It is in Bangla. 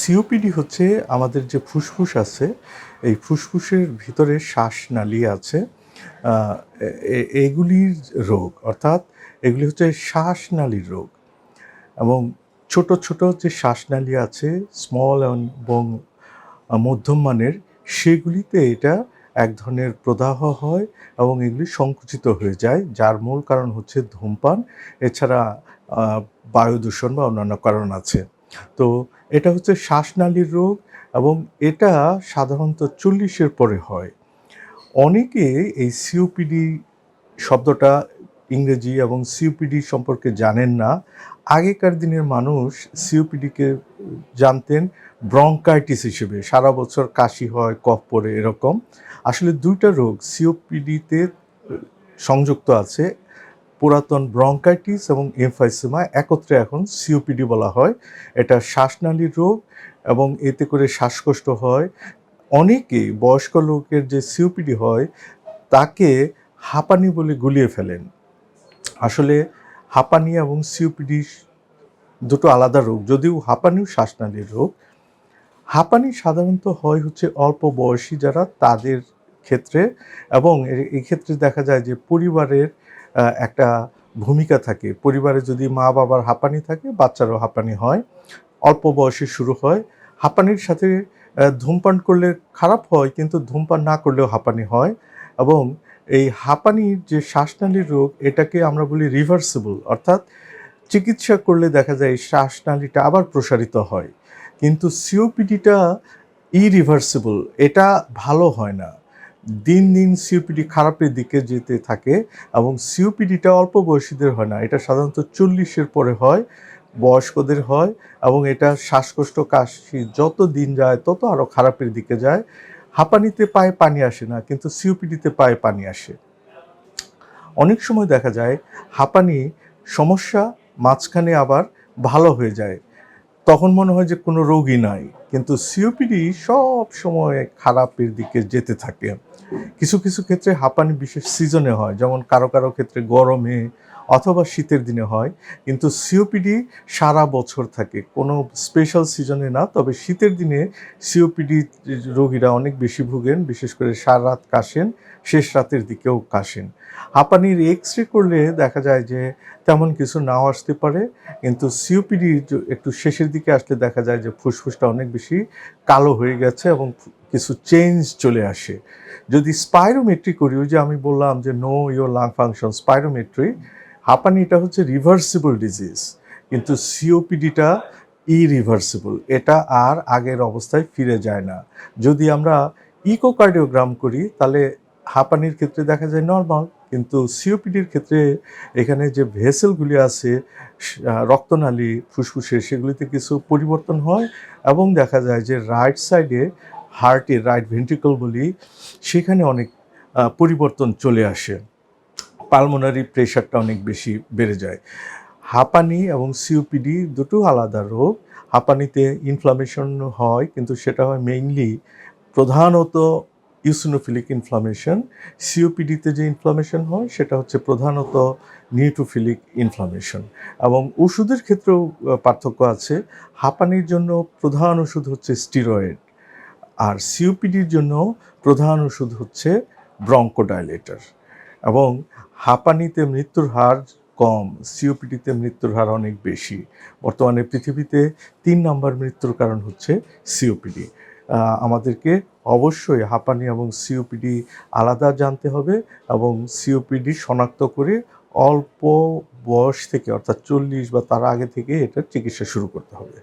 সিওপিডি হচ্ছে আমাদের যে ফুসফুস আছে, এই ফুসফুসের ভিতরে শ্বাসনালী আছে এগুলির রোগ, অর্থাৎ এগুলি হচ্ছে শ্বাসনালীর রোগ। এবং ছোট ছোট যে শ্বাসনালী আছে স্মল এবং মধ্যম মানের, সেগুলিতে এটা এক ধরনের প্রদাহ হয় এবং এগুলি সংকুচিত হয়ে যায়, যার মূল কারণ হচ্ছে ধূমপান। এছাড়া বায়ু দূষণ বা অন্যান্য কারণ আছে। তো এটা হচ্ছে শ্বাসনালীর রোগ এবং এটা সাধারণত চল্লিশের পরে হয়। অনেকে এই সিওপিডি শব্দটা ইংরেজি এবং সিওপিডি সম্পর্কে জানেন না। আগেকার দিনের মানুষ সিওপিডিকে জানতেন ব্রঙ্কাইটিস হিসেবে, সারা বছর কাশি হয়, কফ পড়ে এরকম। আসলে দুইটা রোগ সিওপিডিতে সংযুক্ত আছে পুরাতন ব্রঙ্কাইটিস এবং এমফাইসেমা একত্রে এখন সিওপিডি বলা হয়। এটা শ্বাসনালীর রোগ এবং এতে করে শ্বাসকষ্ট হয়। অনেকেই বয়স্ক লোকের যে সিওপিডি হয়, তাকে হাঁপানি বলে গুলিয়ে ফেলেন। আসলে হাঁপানি এবং সিওপিডি দুটো আলাদা রোগ, যদিও হাঁপানিও শ্বাসনালীর রোগ। হাঁপানি সাধারণত হয় হচ্ছে অল্প বয়সী যারা তাদের ক্ষেত্রে এবং এ- এই ক্ষেত্রে দেখা যায় যে পরিবারের একটা ভূমিকা থাকে। পরিবারে যদি মা বাবার হাঁপানি থাকে, বাচ্চারও হাঁপানি হয়, অল্প বয়সে শুরু হয়, হাঁপানির সাথে ধূমপান করলে খারাপ হয়, কিন্তু ধূমপান না করলেও হাঁপানি হয় এবং এই হাঁপানির যে শ্বাসনালীর রোগ, এটাকে আমরা বলি রিভার্সিবল অর্থাৎ চিকিৎসা করলে দেখা যায় শ্বাসনালীটা আবার প্রসারিত হয়। কিন্তু সিওপিডিটা ইরিভার্সিবল এটা ভালো হয় না। দিন দিন সিওপিডি খারাপের দিকে যেতে থাকে এবং সিওপিডিটা অল্প বয়সীদের হয় না। এটা সাধারণত চল্লিশের পরে হয়, বয়স্কদের হয় এবং এটা শ্বাসকষ্ট, কাশি যত দিন যায় তত আরও খারাপের দিকে যায়। হাঁপানিতে পায়ে পানি আসে না, কিন্তু সিওপিডিতে পায়ে পানি আসে। অনেক সময় দেখা যায় হাঁপানি সমস্যা মাঝখানে আবার ভালো হয়ে যায়। তখন মনে হয় যে কোনো রোগী নাই, কিন্তু সিওপিডি সব সময় খারাপের দিকে যেতে থাকে। কিছু কিছু ক্ষেত্রে হাঁপানি বিশেষ সিজনে হয়, যেমন কারও কারও ক্ষেত্রে গরমে অথবা শীতের দিনে হয়, কিন্তু সিওপিডি সারা বছর থাকে। কোনো স্পেশাল সিজনে না, তবে শীতের দিনে সিওপিডি রোগীরা অনেক বেশি ভুগেন, বিশেষ করে সারা রাত কাশেন, শেষ রাতের দিকেও কাশেন। হাঁপানির এক্স রে করলে দেখা যায় যে তেমন কিছু নাও আসতে পারে, কিন্তু সিওপিডি একটু শেষের দিকে আসলে দেখা যায় যে ফুসফুসটা অনেক বেশি কালো হয়ে গেছে এবং কিছু চেঞ্জ চলে আসে। যদি স্পাইরোমেট্রি করি, ওই যে আমি বললাম যে know your lung function spirometry হাঁপানি এটা হচ্ছে রিভার্সিবল ডিজিজ কিন্তু সিওপিডিটা ইরিভার্সিবল এটা আর আগের অবস্থায় ফিরে যায় না। যদি আমরা ইকোকার্ডিওগ্রাম করি, তাহলে হাঁপানির ক্ষেত্রে দেখা যায় নর্মাল কিন্তু সিওপিডির ক্ষেত্রে এখানে যে ভেসেলগুলি আছে রক্তনালী ফুসফুসে সেগুলিতে কিছু পরিবর্তন হয় এবং দেখা যায় যে রাইট সাইডে হার্টের রাইট ভেন্ট্রিকল বলি সেখানে অনেক পরিবর্তন চলে আসে। পালমোনারি প্রেশারটা অনেক বেশি বেড়ে যায়। হাঁপানি এবং সিওপিডি দুটো আলাদা রোগ। হাঁপানিতে ইনফ্লামেশন হয়, কিন্তু সেটা হয় মেইনলি প্রধানত ইউসিনোফিলিক ইনফ্লামেশন সিওপিডিতে যে ইনফ্লামেশন হয়, সেটা হচ্ছে প্রধানত নিউট্রোফিলিক ইনফ্লামেশন এবং ওষুধের ক্ষেত্রেও পার্থক্য আছে। হাঁপানির জন্য প্রধান ওষুধ হচ্ছে স্টিরয়েড আর সিওপিডির জন্য প্রধান ওষুধ হচ্ছে ব্রঙ্কোডাইলেটর এবং হাঁপানিতে মৃত্যুর হার কম, সিওপিডিতে মৃত্যুর হার অনেক বেশি। বর্তমানে পৃথিবীতে তিন নম্বর মৃত্যুর কারণ হচ্ছে সিওপিডি। আমাদেরকে অবশ্যই হাঁপানি এবং সিওপিডি আলাদা জানতে হবে এবং সিওপিডি শনাক্ত করে অল্প বয়স থেকে, অর্থাৎ চল্লিশ বা তার আগে থেকে এটার চিকিৎসা শুরু করতে হবে।